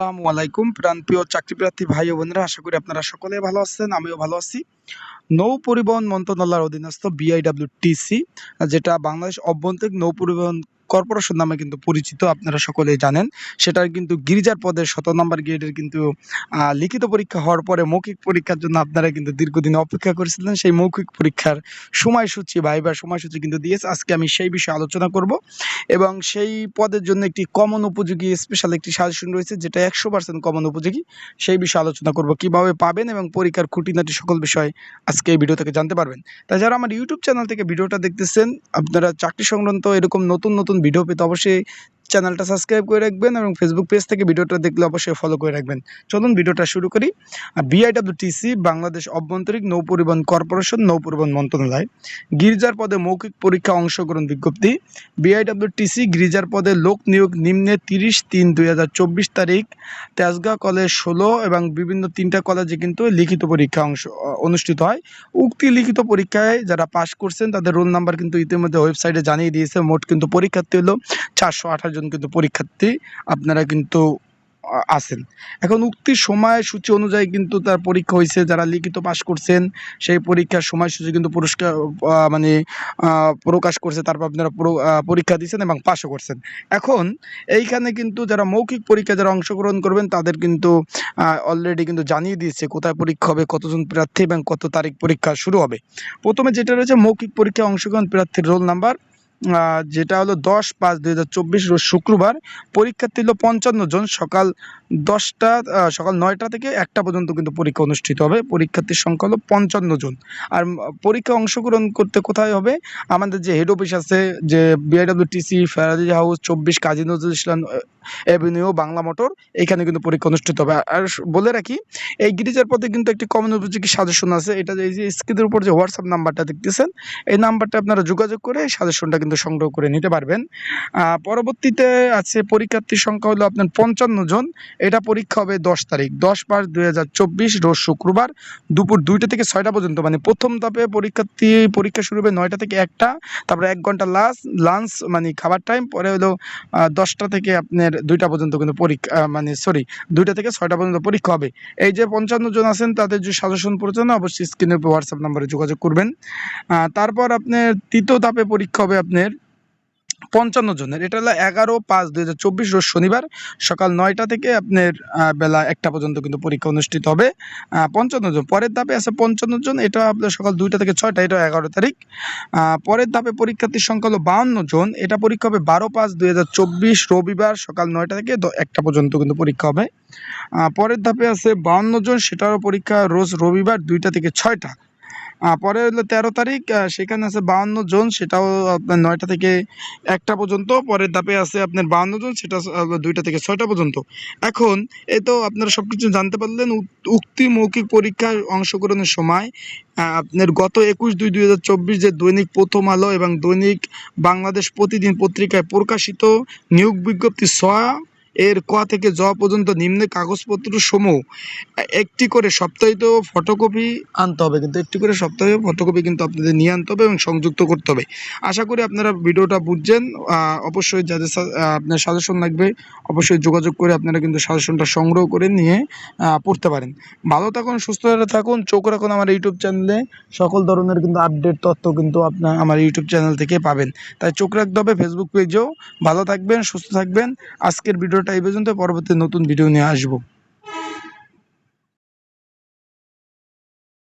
আসসালামু আলাইকুম, প্রাণপ্রিয় চাকরিপ্রার্থী ভাই ও বোনেরা, আশা করি আপনারা সকলে ভালো আছেন, আমিও ভালো আছি। নৌ পরিবহন মন্ত্রণালয়ের অধীনস্থ বিআইডব্লিউটিসি যেটা বাংলাদেশ অভ্যন্তরীণ নৌ পরিবহন কর্পোরেশন নামে কিন্তু পরিচিত, আপনারা সকলেই জানেন। সেটার কিন্তু গির্জার পদের শত নম্বর গ্রেডের কিন্তু লিখিত পরীক্ষা হওয়ার পরে মৌখিক পরীক্ষার জন্য আপনারা কিন্তু দীর্ঘদিন অপেক্ষা করেছিলেন। সেই মৌখিক পরীক্ষার সময়সূচি ভাইবার সময়সূচি কিন্তু দিয়েছে। আজকে আমি সেই বিষয়ে আলোচনা করব এবং সেই পদের জন্য একটি কমন উপযোগী স্পেশাল একটি সাজেশন রয়েছে, যেটা একশো পার্সেন্ট কমন উপযোগী। সেই বিষয়ে আলোচনা করব, কীভাবে পাবেন এবং পরীক্ষার খুঁটিনাটি সকল বিষয় আজকে এই ভিডিও থেকে জানতে পারবেন। তাছাড়া আমার ইউটিউব চ্যানেল থেকে ভিডিওটা দেখতেছেন, আপনারা চাকরি সংক্রান্ত এরকম নতুন নতুন ভিডিও পেতে অবশ্যই চ্যানেলটা সাবস্ক্রাইব করে রাখবেন এবং ফেসবুক পেজ থেকে ভিডিওটা দেখলে অবশ্যই ফলো করে রাখবেন। চলুন ভিডিওটা শুরু করি। বিআইডব্লিউটিসি বাংলাদেশ অভ্যন্তরীণ নৌ পরিবহন কর্পোরেশন, নৌ পরিবহন মন্ত্রণালয়। গির্জার পদে মৌখিক পরীক্ষা অংশগ্রহণ বিজ্ঞপ্তি। বিআইডব্লিউটিসি গির্জার পদে লোক নিয়োগ নিম্নে তিরিশ তিন দুই চব্বিশ তারিখ। তেজগাঁও কলেজ ষোলো এবং বিভিন্ন তিনটা কলেজে কিন্তু লিখিত পরীক্ষা অংশ অনুষ্ঠিত হয়। উক্তি লিখিত পরীক্ষায় যারা পাশ করছেন, তাদের রোল নাম্বার কিন্তু ইতিমধ্যে ওয়েবসাইটে জানিয়ে দিয়েছে। মোট কিন্তু পরীক্ষার্থী হলো চারশো আঠাশ জন কিন্তু পরীক্ষার্থী, আপনারা কিন্তু আছেন। এখন উক্তি সময়সূচি অনুযায়ী কিন্তু তার পরীক্ষা হয়েছে যারা লিখিত পাশ করছেন, সেই পরীক্ষার সময়সূচি কিন্তু পুরস্কার মানে প্রকাশ করছে, তারপর আপনারা পরীক্ষা দিয়েছেন এবং পাশও করছেন। এখন, এইখানে কিন্তু যারা মৌখিক পরীক্ষা যারা অংশগ্রহণ করবেন, তাদের কিন্তু অলরেডি কিন্তু জানিয়ে দিয়েছে কোথায় পরীক্ষা হবে, কতজন প্রার্থী এবং কত তারিখ পরীক্ষা শুরু হবে। প্রথমে যেটা রয়েছে, মৌখিক পরীক্ষায় অংশগ্রহণ প্রার্থীর রোল নাম্বার যেটা হলো দশ পাঁচ দুই হাজার চব্বিশ রোজ শুক্রবার, পরীক্ষার্থী হলো পঞ্চান্ন জন, সকাল দশটা সকাল নয়টা থেকে একটা পর্যন্ত কিন্তু পরীক্ষা অনুষ্ঠিত হবে। পরীক্ষার্থীর সংখ্যা হলো পঞ্চান্ন জন। আর পরীক্ষা অংশগ্রহণ করতে কোথায় হবে? আমাদের যে হেড অফিস আছে, যে বিআইডব্লিউটিসি ফেরাজি হাউস চব্বিশ, কাজী নজরুল ইসলাম অ্যাভিনিউ, বাংলা মোটর এখানে কিন্তু পরীক্ষা অনুষ্ঠিত হবে। আর- বলে রাখি, এই গিরিজার পথে কিন্তু একটি কমন উপযোগী সাজেশন আছে। এটা এই যে স্ক্রিনের উপর যে হোয়াটসঅ্যাপ নাম্বারটা দেখতেছেন, এই নাম্বারটা আপনারা যোগাযোগ করে সাজেশনটা কিন্তু সংগ্রহ করে নিতে পারবেন। পরবর্তীতে আছে, পরীক্ষার্থীর সংখ্যা হলো আপনার পঞ্চান্ন জন। এটা পরীক্ষা হবে দশ তারিখ, দশ পাঁচ দুই হাজার চব্বিশ, রোজ শুক্রবার দুপুর দুইটা থেকে ছয়টা পর্যন্ত। মানে প্রথম ধাপে পরীক্ষার্থী, পরীক্ষা শুরু হবে নয়টা থেকে একটা, তারপরে এক ঘণ্টা লাঞ্চ লাঞ্চ মানে খাবার টাইম পরে হলো দশটা থেকে আপনার দুইটা পর্যন্ত কিন্তু পরীক্ষা মানে সরি দুইটা থেকে ছয়টা পর্যন্ত পরীক্ষা হবে। এই যে পঞ্চান্ন জন আছেন, তাদের যে সাজেশন প্রয়োজন, অবশ্যই স্ক্রিনে হোয়াটসঅ্যাপ নাম্বারে যোগাযোগ করবেন। তারপর আপনার তৃতীয় ধাপে পরীক্ষা হবে আপনার পঞ্চান্ন জনের। এটা হলো এগারো পাঁচ দুই হাজার চব্বিশ রোজ শনিবার সকাল নয়টা থেকে আপনার বেলা একটা পর্যন্ত কিন্তু পরীক্ষা অনুষ্ঠিত হবে। পঞ্চান্ন জন। পরের ধাপে আছে পঞ্চান্ন জন। এটা আপনার সকাল দুইটা থেকে ছয়টা, এটা এগারো তারিখ। পরের ধাপে পরীক্ষার্থীর সংখ্যা হলো বাহান্ন জন। এটা পরীক্ষা হবে বারো পাঁচ দুই হাজার চব্বিশ রবিবার সকাল নয়টা থেকে একটা পর্যন্ত কিন্তু পরীক্ষা হবে। পরের ধাপে আছে বাহান্ন জন। সেটারও পরীক্ষা রোজ রবিবার দুইটা থেকে ছয়টা। পরে হলো তেরো তারিখ সেখানে আছে বাহান্ন জন, সেটাও আপনার নয়টা থেকে একটা পর্যন্ত পরের ধাপে আছে আপনার বাহান্ন জন, সেটা দুইটা থেকে ছয়টা পর্যন্ত। এখন এ তো আপনারা সব কিছু জানতে পারলেন উক- উক্তি মৌখিক পরীক্ষায় অংশগ্রহণের সময় আপনার গত একুশ দুই দুই হাজার চব্বিশ যে দৈনিক প্রথম আলো এবং দৈনিক বাংলাদেশ প্রতিদিন পত্রিকায় প্রকাশিত নিয়োগ বিজ্ঞপ্তি ছয়া এর ক থেকে জ পর্যন্ত নিম্নে কাগজপত্র সমূহ একটি করে সপ্তাহিত ফটোকপি আনতে হবে। কিন্তু একটি করে সপ্তাহে ফটোকপি কিন্তু আপনাদের নিয়ে আনতে হবে এবং সংযুক্ত করতে হবে। আশা করি আপনারা ভিডিওটা বুঝছেন। অবশ্যই যাদের আপনার সাজেশন লাগবে, অবশ্যই যোগাযোগ করে আপনারা কিন্তু সাজেশনটা সংগ্রহ করে নিয়ে পড়তে পারেন। ভালো থাকুন, সুস্থ থাকুন, চোখ রাখুন আমার ইউটিউব চ্যানেলে। সকল ধরনের কিন্তু আপডেট তথ্য কিন্তু আপনার আমার ইউটিউব চ্যানেল থেকে পাবেন। তাই চোখ রাখতে হবে ফেসবুক পেজেও ভালো থাকবেন, সুস্থ থাকবেন। আজকের ভিডিওটা এই পর্যন্ত পরবর্তী নতুন ভিডিও নিয়ে আসব।